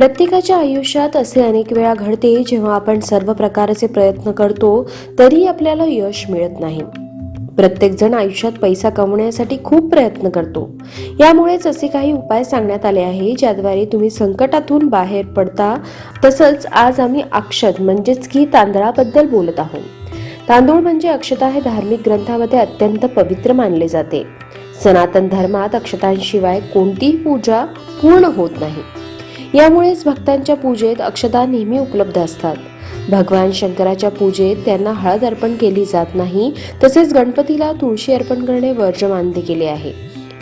प्रत्येकाच्या आयुष्यात असे अनेक वेळा घडते जेव्हा आपण सर्व प्रकारचे प्रयत्न करतो तरी आपल्याला यश मिळत नाही. प्रत्येक जण आयुष्यात पैसा कमवण्यासाठी खूप प्रयत्न करतो. यामुळेच असे काही उपाय सांगण्यात आले आहे ज्याद्वारे तुम्ही संकटातून बाहेर पडता. तसंच आज आम्ही अक्षत म्हणजेच की तांदळाबद्दल बोलत आहोत. तांदूळ म्हणजे अक्षता हे धार्मिक ग्रंथामध्ये अत्यंत पवित्र मानले जाते. सनातन धर्मात अक्षतांशिवाय कोणतीही पूजा पूर्ण होत नाही. यामुळेच भक्तांच्या पूजेत अक्षता नेहमी उपलब्ध असतात. भगवान शंकराच्या पूजेत त्यांना हळद अर्पण केली जात नाही तसेच गणपतीला तुळशी अर्पण करणे वर्ज मानले गेले आहे.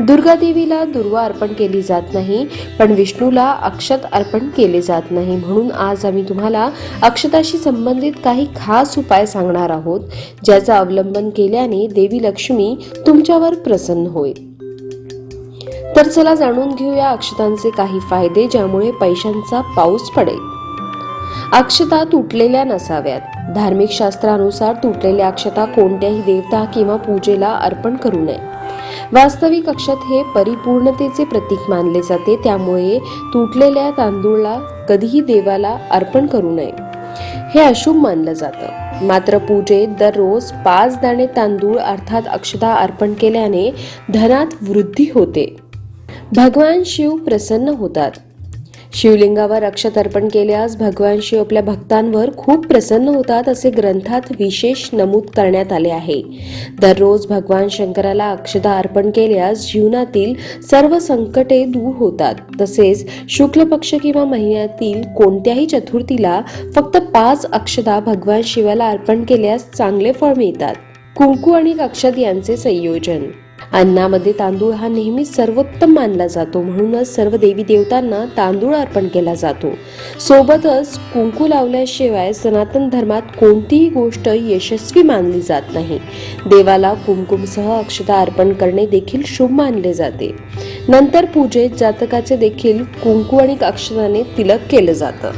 दुर्गा देवीला दुर्वा अर्पण केली जात नाही पण विष्णूला अक्षत अर्पण केले जात नाही म्हणून आज आम्ही तुम्हाला अक्षताशी संबंधित काही खास उपाय सांगणार आहोत ज्याचा अवलंबन केल्याने देवी लक्ष्मी तुमच्यावर प्रसन्न होईल. तर चला जाणून घेऊया अक्षतांचे काही फायदे ज्यामुळे पैशांचा पाऊस पडेल. अक्षता तुटलेल्या नसाव्यात. धार्मिक शास्त्रानुसार तुटलेल्या अक्षता कोणत्याही देवता किंवा पूजेला अर्पण करू नये. वास्तविक अक्षत हे परिपूर्णतेचे प्रतीक मानले जाते त्यामुळे तुटलेल्या तांदूळला कधीही देवाला अर्पण करू नये. हे अशुभ मानलं जातं. मात्र पूजेत दररोज पाच दाणे तांदूळ अर्थात अक्षता अर्पण केल्याने धनात वृद्धी होते. भगवान शिव प्रसन्न होतात. शिवलिंगावर अक्षतर्पण केल्यास भगवान शिव आपल्या भक्तांवर खूप प्रसन्न होतात असे ग्रंथात विशेष नमूद करण्यात आले आहे. दररोज भगवान शंकराला अक्षता अर्पण केल्यास जीवनातील सर्व संकटे दूर होतात. तसेच शुक्ल पक्ष किंवा महिन्यातील कोणत्याही चतुर्थीला फक्त पाच अक्षता भगवान शिवाला अर्पण केल्यास चांगले फळ मिळतात. कुंकू आणि अक्षत यांचे संयोजन. अन्नामध्ये तांदूळ हा नेहमी सर्वोत्तम मानला जातो. म्हणूनच सर्व देवी देवतांना तांदूळ अर्पण केला जातो. सोबतच कुंकू लावल्याशिवाय सनातन धर्मात कोणतीही गोष्ट यशस्वी मानली जात नाही. देवाला कुंकुमसह अक्षता अर्पण करणे देखील शुभ मानले जाते. नंतर पूजेत जातकाचे देखील कुंकू आणि अक्षताने तिलक केलं जातं.